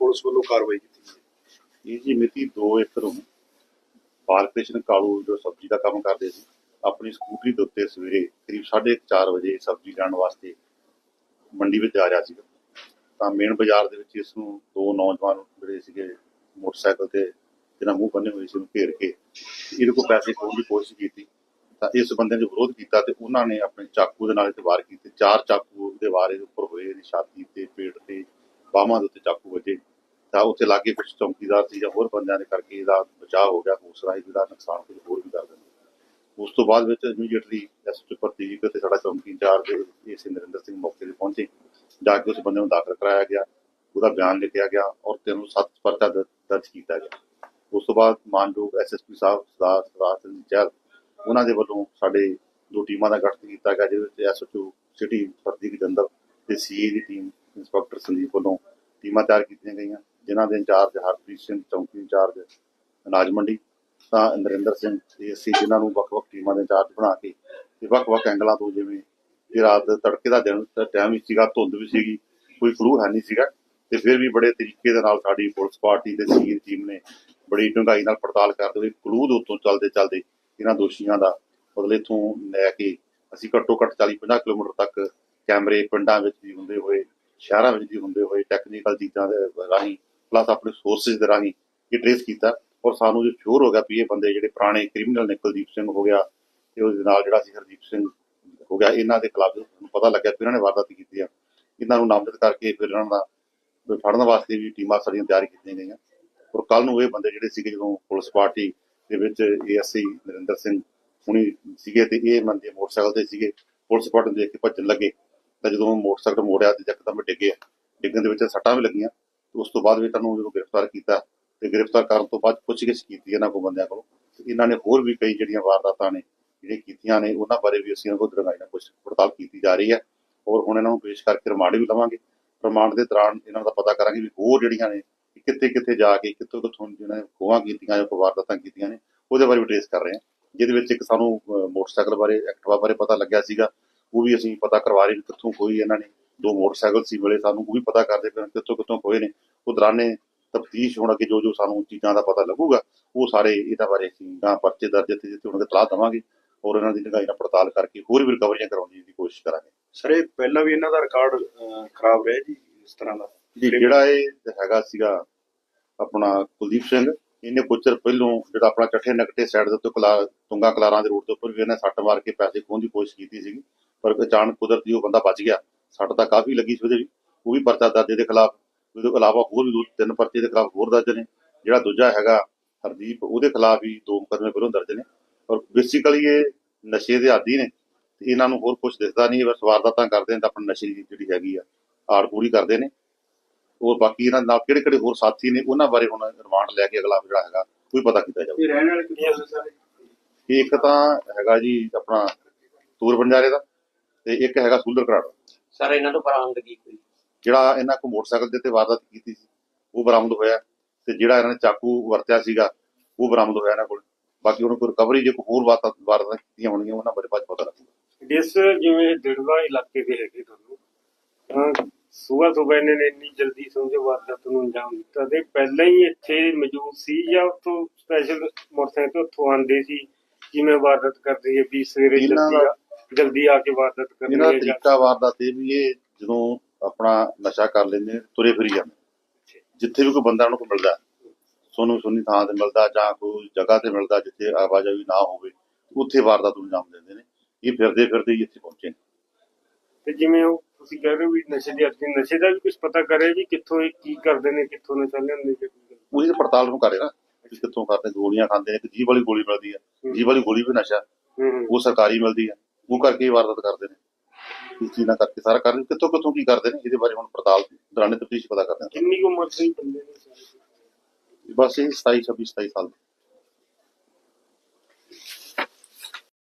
Police ਵੱਲੋਂ ਕਾਰਵਾਈ ਕੀਤੀ ਗਈ। ਇਹ ਜੀ ਮਿਤੀ 2 ਏਕੜ ਨੂੰ ਬਾਲਕ੍ਰਿਸ਼ਨ ਕਾਲੂ ਜੋ ਸਬਜ਼ੀ ਦਾ ਕੰਮ ਕਰਦੇ ਸੀ, ਆਪਣੀ ਸਕੂਟਰੀ ਦੇ ਉੱਤੇ ਸਵੇਰੇ ਕਰੀਬ 4:30 ਵਜੇ ਸਬਜ਼ੀ ਲੈਣ ਵਾਸਤੇ ਮੰਡੀ ਵਿੱਚ ਜਾ ਰਿਹਾ ਸੀ ਤਾਂ ਮੇਨ ਬਾਜ਼ਾਰ ਦੇ ਵਿੱਚ ਇਸ ਨੂੰ ਦੋ ਨੌਜਵਾਨ ਜਿਹੜੇ ਸੀਗੇ ਮੋਟਰਸਾਈਕਲ ਤੇ ਜਿਹਨਾਂ ਮੂੰਹ ਬੰਨੇ ਹੋਏ ਸੀ ਉਹਨੂੰ ਘੇਰ ਕੇ ਇਹਦੇ ਕੋਲ ਪੈਸੇ ਖੋਹਣ ਦੀ ਕੋਸ਼ਿਸ਼ ਕੀਤੀ। ਤਾਂ ਇਸ ਬੰਦੇ ਨੇ ਵਿਰੋਧ ਕੀਤਾ ਤੇ ਉਹਨਾਂ ਨੇ ਆਪਣੇ ਚਾਕੂ ਦੇ ਨਾਲ ਤੇ ਵਾਰ ਕੀਤੇ। ਚਾਰ ਚਾਕੂ ਦੇ ਵਾਰ ਇਹਦੇ ਉੱਪਰ ਹੋਏ, ਇਹਦੀ ਛਾਤੀ ਤੇ ਪੇਟ ਤੇ ਬਾਹਾਂ ਦੇ ਉੱਤੇ ਚਾਕੂ ਤਾਂ ਉੱਥੇ ਲਾਗੇ ਕੁਝ ਚੌਕੀਦਾਰ ਸੀ ਜਾਂ ਹੋਰ ਬੰਦਿਆਂ ਦੇ ਕਰਕੇ ਇਹਦਾ ਬਚਾਅ ਹੋ ਗਿਆ ਉਸ ਦੂਸਰਾ ਇਹਦਾ ਨੁਕਸਾਨ ਕੁਝ ਹੋਰ ਵੀ ਕਰ ਦਿੰਦਾ। ਉਸ ਤੋਂ ਬਾਅਦ ਵਿੱਚ ਇਮੀਡੀਏਟਲੀ ਐਸਪੀ ਪ੍ਰਤੀਕ ਤੇ ਸਾਡਾ ਚੌਂਕੀ ਇੰਚਾਰਜ ਇਹ ਸੀ ਨਰਿੰਦਰ ਸਿੰਘ ਮੌਕੇ ਤੇ ਪਹੁੰਚੇ। ਜਾ ਕੇ ਉਸ ਬੰਦੇ ਨੂੰ ਦਾਖਲ ਕਰਾਇਆ ਗਿਆ, ਉਹਦਾ ਬਿਆਨ ਲਿਖਿਆ ਗਿਆ ਔਰ ਤੈਨੂੰ ਸੱਤ ਪਰਚਾ ਦ- ਦਰਜ ਕੀਤਾ ਗਿਆ। ਉਸ ਤੋਂ ਬਾਅਦ ਮਾਨਯੋਗ ਐਸਐਸਪੀ ਸਾਹਿਬ, ਸਰਦਾਰ ਸਰਦਾਰ ਸਿੰਘ ਚਹਿਲ ਉਹਨਾਂ ਦੇ ਵੱਲੋਂ ਸਾਡੇ ਦੋ ਟੀਮਾਂ ਦਾ ਗਠਨ ਕੀਤਾ ਗਿਆ, ਜਿਹਦੇ ਵਿੱਚ ਐਸਓਚਓ ਸਿਟੀ ਪ੍ਰਤੀਕ ਜੰਦਲ ਤੇ ਸੀਏ ਦੀ ਟੀਮ, ਇੰਸਪੈਕਟਰ ਸੰਦੀਪ ਵੱਲੋਂ ਟੀਮਾਂ ਤਿਆਰ ਕੀਤੀਆਂ ਗਈਆਂ। ਜਿਨ੍ਹਾਂ ਦੇ ਇੰਚਾਰਜ ਹਰਪ੍ਰੀਤ ਸਿੰਘ ਚੌਂਕੀ ਇੰਚਾਰਜ ਅਨਾਜ ਮੰਡੀ, ਤਾਂ ਨਰਿੰਦਰ ਸਿੰਘ ਏਸੀ ਜਿਨ੍ਹਾਂ ਨੂੰ ਵੱਖ-ਵੱਖ ਟੀਮਾਂ ਦੇ ਇੰਚਾਰਜ ਬਣਾ ਕੇ ਤੇ ਵੱਖ-ਵੱਖ ਐਂਗਲਾਂ ਤੋਂ ਜਿਵੇਂ ਇਹ ਰਾਤ ਤੜਕੇ ਦਾ ਦਿਨ ਟਾਈਮ ਵੀ ਸੀਗਾ, ਧੁੰਦ ਵੀ ਸੀਗੀ, ਕੋਈ ਫਲੂ ਹੈ ਨਹੀਂ ਸੀਗਾ ਤੇ ਫਿਰ ਵੀ ਬੜੇ ਤਰੀਕੇ ਦੇ ਨਾਲ ਸਾਡੀ ਪੁਲਿਸ ਪਾਰਟੀ ਦੇ ਸੀਨੀਅਰ ਟੀਮ ਨੇ ਬੜੀ ਡੂੰਘਾਈ ਨਾਲ ਪੜਤਾਲ ਕਰਦੇ ਹੋਏ ਕਲੂ ਦੇ ਉੱਤੋਂ ਚੱਲਦੇ ਚੱਲਦੇ ਇਹਨਾਂ ਦੋਸ਼ੀਆਂ ਦਾ ਬਦਲੇ ਤੋਂ ਲੈ ਕੇ ਅਸੀਂ ਘੱਟੋ ਘੱਟ 40-50 ਕਿਲੋਮੀਟਰ ਤੱਕ ਕੈਮਰੇ ਪਿੰਡਾਂ ਵਿੱਚ ਵੀ ਹੁੰਦੇ ਹੋਏ, ਸ਼ਹਿਰਾਂ ਵਿੱਚ ਵੀ ਹੁੰਦੇ ਹੋਏ ਟੈਕਨੀਕਲ ਚੀਜ਼ਾਂ ਦੇ ਰਾਹੀਂ ਪਲੱਸ ਆਪਣੇ ਸੋਰਸਿਸ ਦੇ ਰਾਹੀਂ ਇਹ ਟ੍ਰੇਸ ਕੀਤਾ ਔਰ ਸਾਨੂੰ ਜੋ ਸ਼ੋਰ ਹੋ ਗਿਆ ਵੀ ਇਹ ਬੰਦੇ ਜਿਹੜੇ ਪੁਰਾਣੇ ਕ੍ਰਿਮੀਨਲ ਨੇ ਕੁਲਦੀਪ ਸਿੰਘ ਹੋ ਗਿਆ ਤੇ ਉਹਦੇ ਨਾਲ ਜਿਹੜਾ ਸੀ ਹਰਦੀਪ ਸਿੰਘ ਹੋ ਗਿਆ, ਇਹਨਾਂ ਦੇ ਖਿਲਾਫ ਸਾਨੂੰ ਪਤਾ ਲੱਗਿਆ ਕਿ ਇਹਨਾਂ ਨੇ ਵਾਰਦਾਤ ਕੀਤੀ ਆ। ਇਹਨਾਂ ਨੂੰ ਨਾਮਜ਼ਦ ਕਰਕੇ ਫਿਰ ਇਹਨਾਂ ਦਾ ਫੜਨ ਵਾਸਤੇ ਵੀ ਟੀਮਾਂ ਸਾਡੀਆਂ ਤਿਆਰ ਕੀਤੀਆਂ ਗਈਆਂ। ਔਰ ਕੱਲ ਨੂੰ ਇਹ ਬੰਦੇ ਜਿਹੜੇ ਸੀਗੇ ਜਦੋਂ ਪੁਲਿਸ ਪਾਰਟੀ ਦੇ ਵਿੱਚ ਏਐਸਆਈ ਨਰਿੰਦਰ ਸਿੰਘ ਹੁਣੀ ਸੀਗੇ ਤੇ ਇਹ ਬੰਦੇ ਮੋਟਰਸਾਈਕਲ ਤੇ ਸੀਗੇ, ਪੁਲਿਸ ਪਾਰਟੀ ਨੂੰ ਦੇਖ ਕੇ ਭੱਜਣ ਲੱਗੇ ਤਾਂ ਜਦੋਂ ਮੋਟਰਸਾਈਕਲ ਮੋੜਿਆ ਤੇ ਇੱਕਦਮ ਡਿੱਗੇ ਡਿੱਗਣ ਦੇ ਵਿੱਚ ਸੱਟਾਂ ਵੀ ਲੱਗੀਆਂ। ਉਸ ਤੋਂ ਬਾਅਦ ਵੀ ਤੁਹਾਨੂੰ ਜਦੋਂ ਗ੍ਰਿਫਤਾਰ ਕੀਤਾ ਤੇ ਗ੍ਰਿਫਤਾਰ ਕਰਨ ਤੋਂ ਬਾਅਦ ਪੁੱਛਗਿੱਛ ਕੀਤੀ ਇਹਨਾਂ ਕੋਲ ਬੰਦਿਆਂ ਕੋਲੋਂ ਇਹਨਾਂ ਨੇ ਹੋਰ ਵੀ ਕਈ ਜਿਹੜੀਆਂ ਵਾਰਦਾਤਾਂ ਨੇ, ਜਿਹੜੀਆਂ ਕੀਤੀਆਂ ਨੇ, ਉਹਨਾਂ ਬਾਰੇ ਵੀ ਅਸੀਂ ਇਹਨਾਂ ਕੋਲ ਦਰਗਾਈ ਨਾਲ ਪੁੱਛ ਪੜਤਾਲ ਕੀਤੀ ਜਾ ਰਹੀ ਹੈ। ਔਰ ਹੁਣ ਇਹਨਾਂ ਨੂੰ ਪੇਸ਼ ਕਰਕੇ ਰਿਮਾਂਡ ਵੀ ਲਵਾਂਗੇ। ਰਿਮਾਂਡ ਦੇ ਦੌਰਾਨ ਇਹਨਾਂ ਦਾ ਪਤਾ ਕਰਾਂਗੇ ਵੀ ਹੋਰ ਜਿਹੜੀਆਂ ਨੇ ਕਿੱਥੇ ਕਿੱਥੇ ਜਾ ਕੇ, ਕਿੱਥੋਂ ਕਿੱਥੋਂ ਜਿਹਨਾਂ ਨੇ ਖੋਹਾਂ ਕੀਤੀਆਂ ਜਾਂ ਵਾਰਦਾਤਾਂ ਕੀਤੀਆਂ ਨੇ, ਉਹਦੇ ਬਾਰੇ ਵੀ ਟ੍ਰੇਸ ਕਰ ਰਹੇ ਹਾਂ। ਜਿਹਦੇ ਵਿੱਚ ਇੱਕ ਸਾਨੂੰ ਮੋਟਰਸਾਈਕਲ ਬਾਰੇ, ਐਕਟਿਵਾ ਬਾਰੇ ਪਤਾ ਲੱਗਿਆ ਸੀਗਾ। ਉਹ ਵੀ ਅਸੀਂ ਪਤਾ ਕਰਵਾ ਰਹੇ ਵੀ ਕਿੱਥੋਂ ਕੋਈ ਇਹਨਾਂ ਨੇ ਦੋ ਮੋਟਰਸਾਈਕਲ ਸੀ ਮਿਲੇ ਸਾਨੂੰ ਉਹ ਵੀ ਪਤਾ ਕਰਦੇ ਪਏ ਕਿੱਥੋਂ ਕਿੱਥੋਂ ਖੋਏ ਨੇ। ਉਹ ਦੌਰਾਨੇ ਤਫਤੀਸ਼ ਹੋਣ ਅੱਗੇ ਜੋ ਜੋ ਸਾਨੂੰ ਚੀਜ਼ਾਂ ਦਾ ਪਤਾ ਲੱਗੂਗਾ ਉਹ ਸਾਰੇ ਇਹਦਾ ਬਾਰੇ ਅਸੀਂ ਗਾਂ ਪਰਚੇ ਦਰਜ ਜਿੱਥੇ ਜਿੱਥੇ ਉਹਨਾਂ ਦੇ ਤਲਾਹ ਦੇਵਾਂਗੇ ਔਰ ਇਹਨਾਂ ਦੀ ਨਿਗਾਹ ਨਾਲ ਪੜਤਾਲ ਕਰਕੇ ਹੋਰ ਵੀ ਰਿਕਵਰੀਆਂ ਕਰਾਉਣ ਦੀ ਕੋਸ਼ਿਸ਼ ਕਰਾਂਗੇ। ਸਰ ਇਹ ਪਹਿਲਾਂ ਵੀ ਇਹਨਾਂ ਦਾ ਰਿਕਾਰਡ ਖਰਾਬ ਰਿਹਾ ਜੀ ਇਸ ਤਰ੍ਹਾਂ ਦਾ? ਜਿਹੜਾ ਇਹ ਹੈਗਾ ਸੀਗਾ ਆਪਣਾ ਕੁਲਦੀਪ ਸਿੰਘ ਇਹਨੇ ਕੁਝ ਚਿਰ ਪਹਿਲੋਂ ਜਿਹੜਾ ਆਪਣਾ ਚੱਠੇ ਨਕਟੇ ਸਾਈਡ ਦੇ ਉੱਤੇ ਕਲਾ ਤੁੰਗਾ ਕਲਾਰਾਂ ਦੇ ਰੋਡ ਦੇ ਉੱਪਰ ਵੀ ਇਹਨੇ ਸੱਟ ਮਾਰ ਕੇ ਪੈਸੇ ਖੋਹਣ ਦੀ ਕੋਸ਼ਿਸ਼ ਕੀਤੀ ਸੀਗੀ ਪਰ ਅਚਾਨਕ ਕੁਦਰਤੀ ਉਹ ਬੰਦਾ ਬਚ ਗਿਆ। ਸੱਟ ਤਾਂ ਕਾਫੀ ਲੱਗੀ ਸੀ ਉਹਦੇ ਵੀ। ਉਹ ਵੀ ਪਰਚਾ ਦਰਜ ਦੇ ਖਿਲਾਫ। ਉਹਦੇ ਇਲਾਵਾ ਹੋਰ ਵੀ ਦੋ ਤਿੰਨ ਪਰਚੇ ਦੇ ਖਿਲਾਫ ਹੋਰ ਦਰਜ ਨੇ। ਜਿਹੜਾ ਦੂਜਾ ਹੈਗਾ ਹਰਦੀਪ ਉਹਦੇ ਖਿਲਾਫ ਵੀ ਦੋ ਮੁਕੱਦਮੇ ਪਹਿਲੋਂ ਦਰਜ ਨੇ। ਔਰ ਬੇਸਿਕਲੀ ਇਹ ਨਸ਼ੇ ਦੇ ਆਦੀ ਨੇ। ਤੇ ਇਹਨਾਂ ਨੂੰ ਹੋਰ ਕੁਝ ਦਿਸਦਾ ਨਹੀਂ ਬਸ ਵਾਰਦਾਤਾਂ ਕਰਦੇ ਨੇ ਤਾਂ ਆਪਣੀ ਨਸ਼ੇ ਦੀ ਜਿਹੜੀ ਹੈਗੀ ਆ ਆੜ ਪੂਰੀ ਕਰਦੇ ਨੇ। ਔਰ ਬਾਕੀ ਇਹਨਾਂ ਨਾਲ ਕਿਹੜੇ ਕਿਹੜੇ ਹੋਰ ਸਾਥੀ ਨੇ ਉਹਨਾਂ ਬਾਰੇ ਹੁਣ ਰਿਮਾਂਡ ਲੈ ਕੇ ਅਗਲਾ ਜਿਹੜਾ ਹੈਗਾ ਕੋਈ ਪਤਾ ਕੀਤਾ ਜਾਵੇ ਇਹ ਰਹਿਣ ਵਾਲੇ ਕਿੱਥੇ ਸਰ ਇੱਕ ਤਾਂ ਹੈਗਾ ਜੀ ਆਪਣਾ ਤੂਰ ਬੰਜਾਰੇ ਦਾ ਤੇ ਇੱਕ ਹੈਗਾ ਸੂਲਰ ਘਰਾੜਾ ਸਰ ਇਹਨਾਂ ਤੋਂ ਬਰਾਮਦਗੀ ਕੋਈ ਜਿਹੜਾ ਇਹਨਾਂ ਕੋ ਮੋਟਰਸਾਈਕਲ ਦੇ ਤੇ ਵਾਰਦਾਤ ਕੀਤੀ ਸੀ ਉਹ ਬਰਾਮਦ ਹੋਇਆ ਤੇ ਜਿਹੜਾ ਇਹਨਾਂ ਨੇ ਚਾਕੂ ਵਰਤਿਆ ਸੀਗਾ ਉਹ ਬਰਾਮਦ ਹੋਇਆ ਇਹਨਾਂ ਕੋਲ। ਬਾਕੀ ਉਹਨਾਂ ਕੋਲ ਰਿਕਵਰੀ ਜੇ ਕੋਈ ਹੋਰ ਵਾਰਦਾਤ ਵਾਰਦਾਤਾਂ ਕੀਤੀਆਂ ਹੋਣਗੀਆਂ ਉਹਨਾਂ ਬਾਰੇ ਬਾਅਦ ਪਤਾ ਲੱਗੂਗਾ। ਜਿਸ ਜਿਵੇਂ ਦਿੜਵਾ ਇਲਾਕੇ ਦੇ ਹੈਗੇ ਤੁਹਾਨੂੰ ਤਾਂ ਸੂਆ ਸੁਬਾ ਇਹਨਾਂ ਨੇ ਇੰਨੀ ਜਲਦੀ ਸਮਝੋ ਵਾਰਦਾਤ ਨੂੰ ਅੰਜਾਮ ਦਿੱਤਾ ਤੇ ਪਹਿਲਾਂ ਹੀ ਇੱਥੇ ਮੌਜੂਦ ਸੀ ਜਾਂ ਉੱਥੋਂ ਸਪੈਸ਼ਲ ਮੋਟਰਸਾਈਕਲ ਤੋਂ ਉੱਥੋਂ ਆਉਂਦੇ ਸੀ ਜਿਵੇਂ ਵਾਰਦਾਤ ਕਰਦੇ ਹੈ ਵੀ ਸਵੇਰੇ ਜਲਦੀ ਜਲਦੀ ਆ ਕੇ ਵਾਰਦਾਤ ਕਰਨੀ ਇਹਨਾਂ ਦਾ ਤਰੀਕਾ ਵਾਰਦਾਤ ਇਹ ਵੀ ਇਹ ਜਦੋਂ ਆਪਣਾ ਨਸ਼ਾ ਕਰ ਲੈਂਦੇ ਨੇ ਤੁਰੇ ਫਿਰੀ ਜਾਂਦੇ ਜਿੱਥੇ ਵੀ ਕੋਈ ਬੰਦਾ ਉਹਨਾਂ ਕੋਲ ਮਿਲਦਾ ਸੋਨੂੰ ਸੁੰਨੀ ਥਾਂ ਤੇ ਮਿਲਦਾ ਜਾਂ ਕੋਈ ਜਗ੍ਹਾ ਤੇ ਮਿਲਦਾ ਜਿੱਥੇ ਆਵਾਜਾਈ ਨਾ ਹੋਵੇ ਉੱਥੇ ਵਾਰਦਾਤ ਨੂੰ ਅੰਜਾਮ ਦਿੰਦੇ ਨੇ। ਇਹ ਫਿਰਦੇ ਫਿਰਦੇ ਹੀ ਇੱਥੇ ਪਹੁੰਚੇ ਨੇ। ਤੇ ਜਿਵੇਂ ਉਹ ਤੁਸੀਂ ਕਹਿ ਰਹੇ ਹੋ ਵੀ ਨਸ਼ੇ ਦੀ ਅਰਜੀ ਨਸ਼ੇ ਦਾ ਵੀ ਕੁਝ ਪਤਾ ਕਰਿਆ ਵੀ ਕਿੱਥੋਂ ਇਹ ਕੀ ਕਰਦੇ ਨੇ ਕਿੱਥੋਂ ਨਸ਼ਾ ਲਿਆਉਂਦੇ ਨੇ ਉਹਦੀ ਤਾਂ ਪੜਤਾਲ ਨੂੰ ਕਰੇ ਨਾ ਕਿੱਥੋਂ ਕਰਦੇ ਗੋਲੀਆਂ ਖਾਂਦੇ ਨੇ ਇੱਕ ਜੀਭ ਵਾਲੀ ਗੋਲੀ ਮਿਲਦੀ ਹੈ। ਜੀਭ ਵਾਲੀ ਗੋਲੀ ਵੀ ਨਸ਼ਾ ਉਹ ਸਰਕਾਰੀ ਮਿਲਦੀ ਹੈ ਉਹ ਕਰਕੇ ਹੀ ਵਾਰਦਾਤ ਕਰਦੇ ਨੇ। ਇਸ ਚੀਜ਼ ਨਾਲ ਕਰਕੇ ਸਾਰਾ ਕਰਦੇ ਕਿੱਥੋਂ ਕਿੱਥੋਂ ਕੀ ਕਰਦੇ ਨੇ ਇਹਦੇ ਬਾਰੇ ਹੁਣ ਪੜਤਾਲ ਦੌਰਾਨੇ ਤਫਤੀਸ਼ ਪਤਾ ਕਰਦੇ ਕਿੰਨੀ ਉਮਰ ਦੇ ਬੰਦੇ? ਹਾਂ ਬਸ ਇਹ 27 26 27 ਸਾਲ ਦੇ।